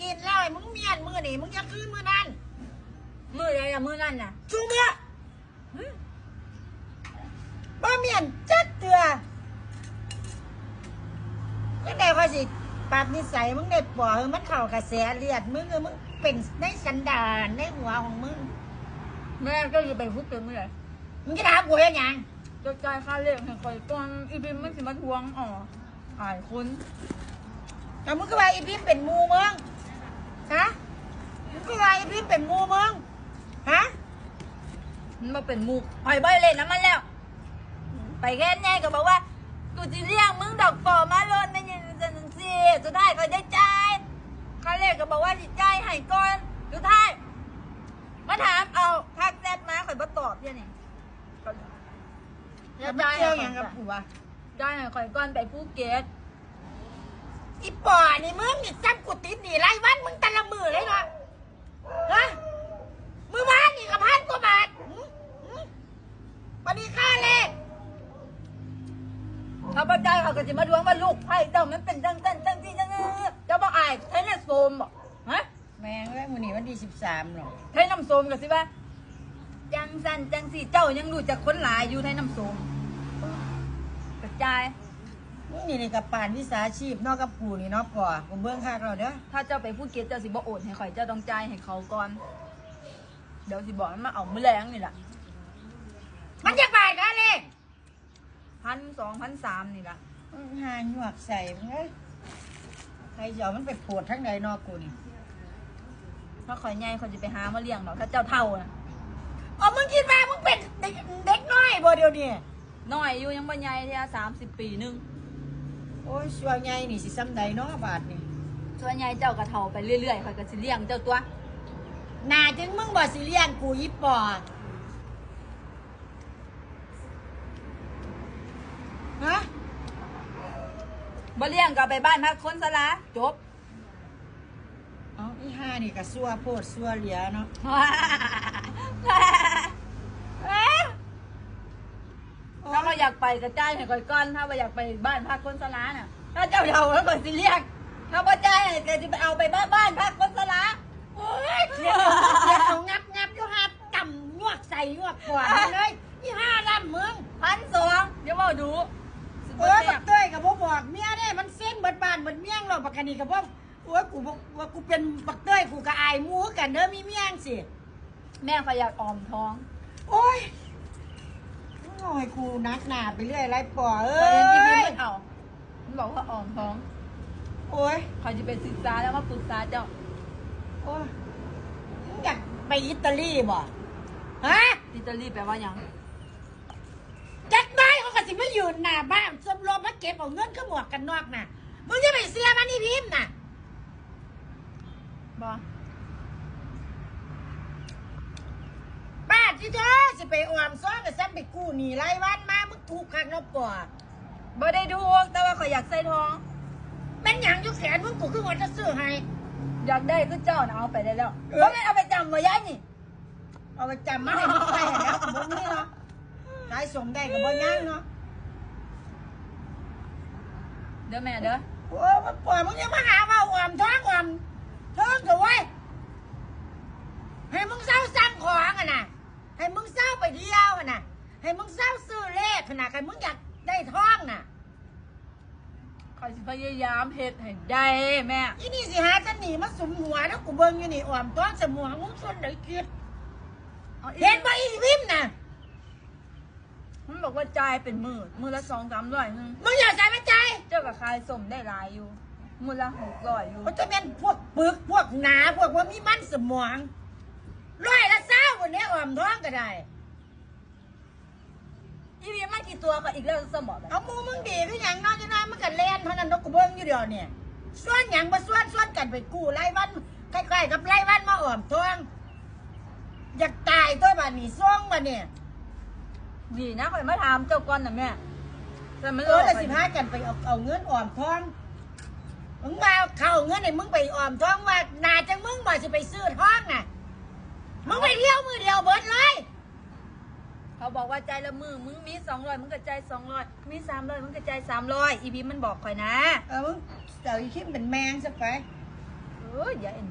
กินแล้วไอ้มึงเมียนมือนี่มึงอย่าคืนมือนั่นมืออะไรอะมือนั่นน่ะชูมือบ่เมียนจัดเตือยังไงค่อยสิปรับนิสัยมึงได้ปล่อยให้มันเข้ากระแสเลือดมึงเออมึงเป็นในสันดานในหัวของมึงแม่ก็จะไปพูดเป็นเมื่อไหร่มึงจะถามกูยังไงจะจ่ายค่าเลี้ยงให้คอยก่อนอีบิมมันสิมาทวงอ๋ออายคุณแต่มึงก็ว่าอีพิมเป็นหมูมึง ฮะมึงก็ว่าอีพิมเป็นหมูมึง ฮะ มันมาเป็นมุกหอยใบเล่นน้ำมันแล้ว ไปแค่แน่ก็บอกว่า กูจะเลี้ยงมึงดอกป่อมาโลนไม่ยังจะนังสิสุดท้ายก็ได้จ่ายค่าเลี้ยงก็บอกว่าจะจ่ายให้ก่อนสุดท้ายมาถามเอาทักแชทมาข่อยบ่ตอบเดี๋ยวนี้แล้วมึงเกี่ยวหยังกับกูวะได้ให้ข่อยก่อนไปภูเก็ต อีปอนี่มึงนี่จำกูติดหนีไรวันมึงแต่ละมือเลยเนาะฮะมือบ้านนี่กับพันกว่าบาทหืมหืมวันนี้ค่าเลขเขาบ่จ่ายเขาก็จะมาดวงว่าลูกไผ่เจ้ามันเป็นจังจังจังที่จังเออเจ้าบ่อายใช้น้ำโสมบ่ฮะแม่งเว้ยวันนี้วันที่สิบสามหรอกใช้น้ำโสมก็สิว่าจังสันจังสี่เจ้ายังรู้จักคนหลายอยู่ในน้ำโสมกระจาย มึงนี่นี่กับปานวิสาชีพเนอกกับกูนี่เนาะปอกูเบิ้งค่าเราเด้อถ้าเจ้าไปภูเก็ตเจ้าสิบ่โอนให้ข่อยเจ้าต้องจ่ายให้เขาก่อน เดี๋ยวสิบอกมันมาเอามื้อแรงนี่แหละมันจะบาทค่าเลขพันสองพันสามนี่ละมึงหาหยวกใส่มึงเอ้ยใครจะเอามันไปโผดทั้งใดเนอกกูนี่ถ้าข่อยใหญ่ข่อยจะไปหามาเลี้ยงดอกถ้าเจ้าเท่านะอ๋อมึงคิดว่ามึงเป็นเด็กเด็กน้อยบ่เดียวนี่น้อยอยู่ยังบ่ใหญ่เท่าสามสิบปีหนึงโอ้ยชัวใหญ่นี่สิซ้ำใดเนาะบาทนี่ส่วนใหญ่เจ้าก็เท่าไปเรื่อยๆข่อยก็สิเลี้ยงเจ้าตัวน่าจึงมึงบ่สิเลี้ยงกูยิปปอฮะบ่เลี้ยงก็เอาไปบ้านพักคนซะละจบ เอาอีห้านี่ก็ซัวโพดซัวเหลียเนาะ ถ้าเรา อยากไปก็จ่ายให้ก่อยก่อน ถ้าเราอยากไปบ้านพักคนสลาน่ะ ถ้าเจ้าเท่าแล้วก็สิเรียก ถ้าบ่จ่ายให้ก็สิไปเอาไปบ้านบ้านพักคนสลาโอ้ยเลี้ยงเลี้ยงเอางับงับอยู่หาต่ำยวกใส่ยวกกว่ามึงเลยอีห้าลำมึงพันสองเดี๋ยวมาดูสิเอบ่อแซ่บับกเต้ยกับบ่บอกเมียเด้มันเส้นเบิดบ้านเบิดเมี่ยงหรอกบักกะนี่กับบ่โอ้ยกูบอกว่ากูเป็นบักเต้ยกูก็อายหมูคือกันเด้อมีเมี่ยงสิ แม่เขาอยากออมท้อง โอ้ย โอ้ยกูนักหนาไปเรื่อยไรปอเอ้เขาเยที่นี่ยมันเอามันบอกว่าอ่อมท้องโอ้ยเขาจะไปศึกษาแล้วมาปรึกษาเจ้าโอ้ยอยากไปอิตาลีบ่ฮะอิตาลีแปลว่าหยังจักได้เขาก็สิไมายืนหน้าบ้านสมรมมาเก็บเอาเงินขึ้นหมวกกันนอกน่ะมึงจะไปเสียมันนี่พิมพ์น่ะบ่ บ้าน ที่เธอสิไปอวมซ้อนกับซ้ำไปกู้หนี้รายวันมามึงถูกคักเนาะปอบ่ได้ดูกแต่ว่าเขาอยากใส่ทองแม่นหยังอยู่แขนมึงกูคือว่าจะซื้อให้ อยากได้คือเจ้าน่ะเอาไปได้แล้วเอ้ยบ่แม่นเอาไปจำไว้ย้ายนี่เอาไปจำมาให้มึงไปแล้วกับมึงนี่เนาะขายสมได้กับบ่ย่างเนาะเด้อแม่เด้อโอ้ยมันปล่อยมึงยังมาหาว่าอวมท้องอวมท้องเถอะเว้ยให้มึงเศร้าสั่งของอะนะให้มึงเศร้าไปเที่ยวอะนะ ให้มึงเศร้าซื้อเลขขนาดใครมึงอยากได้ท้องน่ะคอยสิพยายามเฮ็ดให้ได้แม่อีนี่สิหาจะหนีมาสุมหัวแล้วกูเบิ่งอยู่นี่อวมท้องสมองมึงส่วนไหนคิดอาอีกเห็นบ่อีวิมน่ะมันบอกว่าจ่ายเป็นมือมือละสองสามร้อยนึงมึงอย่าใส่มาใจเจ้ากับขายสมได้หลายอยู่มือละหกร้อยอยู่ มันจะเป็นพวกปึกพวกหนาพวกว่ามีมันสมองร้อยละเศร้าวันนี้อวมท้องก็ได้ อีพีมากี่ตัวก็อีกแล้วสมองแบบเอาหมูมึงดีคือหยังเนอกจะน้อยมันกันเล่นเท่านั้นนกกระเบื้องอยู่เดียวเนี่ยส่วนหยังมาส่วนส่วนกันไปกู้รายวันคล้ายๆกับรายวันมาอ่อมทองอยากตายตัวบ้านนี้ซ่องมาเนี่ยดีนะคอยมาถามเจ้าก่อนนะแม่แต่มันเออแล้วสิพากันไปเอาเอาเงินอ่อมทองมึงมาเอาเข้าเอาเงินให้มึงไปอ่อมทองว่านาจังมึงบ่สิไปซื้อทองน่ะมึงไปเที่ยวมือเดียวเบิดเลย เขาบอกว่าใจายละมือมึงมีสองร้อยมึงก็ใจายสองร้อยมีสามร้อยมึงก็ใจายสามร้อยอีพีมันบอกคอยนะ เออมึงเดี๋ยวอีคิมเป็นแมงซะไปเออออย่าเอ็น